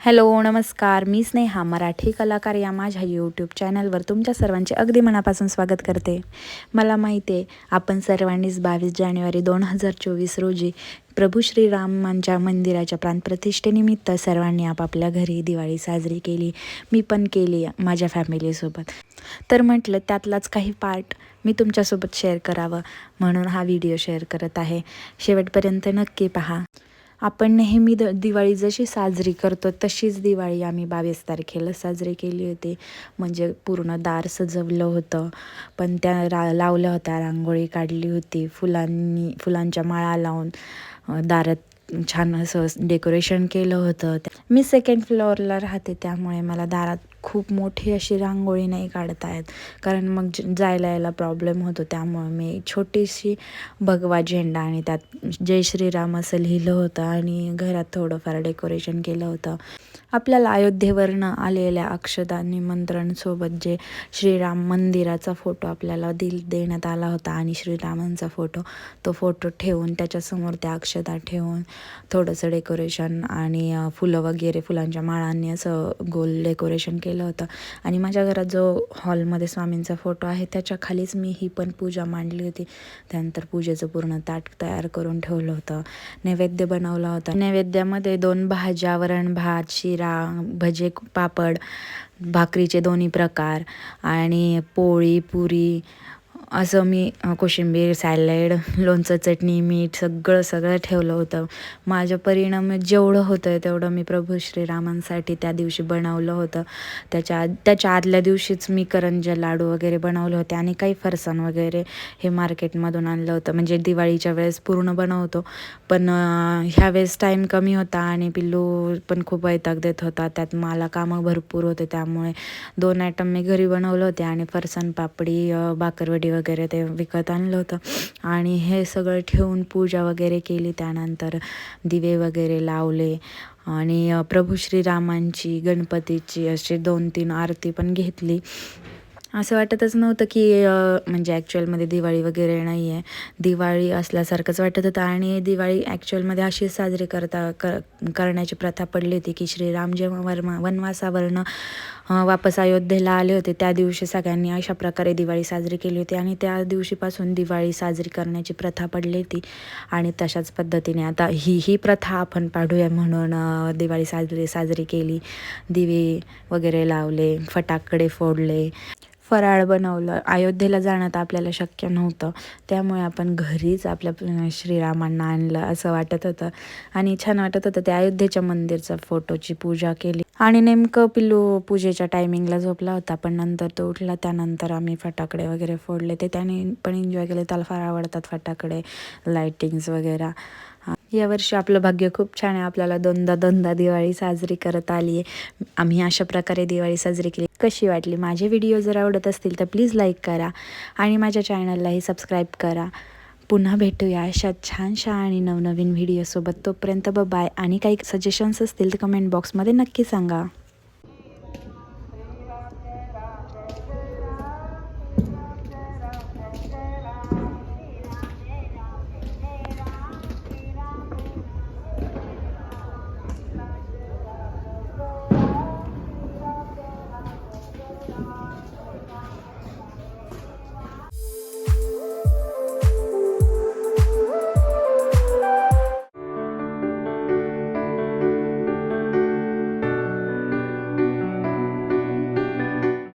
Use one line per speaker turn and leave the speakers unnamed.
Hello नमस्कार. मी स्नेहा मराठी कलाकार या माझ्या यूट्यूब चॅनलवर तुमच्या सर्वांचे अगदी मनापासून स्वागत करते. मला माहिती आहे आपण सर्वांनीच बावीस जानेवारी दोन हजार चोवीस रोजी प्रभू श्रीरामांच्या मंदिराच्या प्राणप्रतिष्ठेनिमित्त सर्वांनी आपापल्या घरी दिवाळी साजरी केली. मी पण केली माझ्या फॅमिलीसोबत तर म्हटलं त्यातलाच काही पार्ट मी तुमच्यासोबत शेअर करावं म्हणून हा व्हिडिओ शेअर करत आहे. शेवटपर्यंत नक्की पहा. आपण नेहमी द दिवाळी जशी साजरी करतो तशीच दिवाळी आम्ही बावीस तारखेला साजरी केली होती. म्हणजे पूर्ण दार सजवलं होतं. पण त्या रा लावल्या होत्या रांगोळी काढली होती. फुलांनी फुलांच्या माळा लावून दारात छान असं डेकोरेशन केलं होतं. मी सेकंड फ्लोअरला राहते त्यामुळे मला दारात खूप मोठी अशी रांगोळी नाही काढता येत कारण मग जायला यायला प्रॉब्लेम होतो. त्यामुळे मी छोटीशी भगवा झेंडा आणि त्यात जय श्रीराम असं लिहिलं होतं आणि घरात थोडंफार डेकोरेशन केलं होतं. आपल्याला अयोध्येवरनं आलेल्या अक्षदा निमंत्रणसोबत जे श्रीराम मंदिराचा फोटो आपल्याला दिल देण्यात आला होता आणि श्रीरामांचा फोटो तो फोटो ठेवून त्याच्यासमोर त्या अक्षदा ठेवून थोडंसं डेकोरेशन आणि फुलं वगैरे फुलांच्या माळांनी असं गोल डेकोरेशन केलं होतं. आणि माझ्या घरात जो हॉलमध्ये स्वामींचा फोटो आहे त्याच्या खालीच मी ही पण पूजा मांडली होती. त्यानंतर पूजेचं पूर्ण ताट तयार करून ठेवलं होतं. नैवेद्य बनवला होता. नैवेद्यामध्ये दोन भाज्या वरण भात शिरा भजे पापड भाकरीचे दोन्ही प्रकार आणि पोळी पुरी असं मी कोशिंबीर सॅलड लोणचं चटणी मीठ सगळं सगळं ठेवलं होतं. माझ्या परिणाम जेवढं होतं आहे तेवढं मी प्रभू श्रीरामांसाठी त्या दिवशी बनवलं होतं. त्याच्या त्याच्या आदल्या दिवशीच मी करंजा लाडू वगैरे बनवले होते आणि काही फरसाण वगैरे हे मार्केटमधून आणलं होतं. म्हणजे दिवाळीच्या वेळेस पूर्ण बनवतो पण ह्या वेळेस टाईम कमी होता आणि पिल्लू पण खूप वैताग देत होता. त्यात मला कामं भरपूर होते त्यामुळे दोन आयटम मी घरी बनवले होते आणि फरसाण पापडी बाकरवडी वगैरे ते विकत आणलं होतं. आणि हे सगळं ठेवून पूजा वगैरे केली. त्यानंतर दिवे वगैरे लावले. आणि प्रभू श्रीरामांची गणपतीची अशी दोन तीन आरती पण घेतली. असं वाटतच नव्हतं की म्हणजे ॲक्च्युअलमध्ये दिवाळी वगैरे नाही आहे दिवाळी असल्यासारखंच वाटत होतं आणि दिवाळी ॲक्च्युअलमध्ये अशीच साजरी करता कर करण्याची प्रथा पडली होती की श्रीराम जेव्हा वर्मा वनवासावरनं वापस अयोध्येला आले होते त्या दिवशी सगळ्यांनी अशा प्रकारे दिवाळी साजरी केली होती आणि त्या दिवशीपासून दिवाळी साजरी करण्याची प्रथा पडली होती. आणि तशाच पद्धतीने आता ही ही प्रथा आपण पाडूया म्हणून दिवाळी साजरी साजरी केली. दिवे वगैरे लावले फटाकडे फोडले. फराळ बनवलं. अयोध्येला जाणं तर आपल्याला शक्य नव्हतं. त्यामुळे आपण घरीच आपल्या श्रीरामांना आणलं असं वाटत होतं. आणि छान वाटत होतं त्या अयोध्येच्या मंदिरचा फोटोची पूजा केली. आणि नेमकं पिल्लू पूजेच्या टायमिंगला झोपला होता पण नंतर तो उठला. त्यानंतर आम्ही फटाकडे वगैरे फोडले. ते त्याने पण एन्जॉय केले. त्याला फार आवडतात फटाकडे लायटिंग्स वगैरे. यावर्षी आपलं भाग्य खूप छान आहे. आपल्याला दोनदा दोनदा दिवाळी साजरी करत आली आहे आम्ही अशा प्रकारे दिवाळी साजरी केली. कशी वाटली? माझे व्हिडिओ जर आवडत असतील तर प्लीज लाईक करा आणि माझ्या चॅनललाही सबस्क्राईब करा. पुन्हा भेटूया अशा छानशा आणि नवनवीन व्हिडिओसोबत तोपर्यंत बाय आणि काही सजेशन्स असतील तर कमेंट बॉक्समध्ये नक्की सांगा.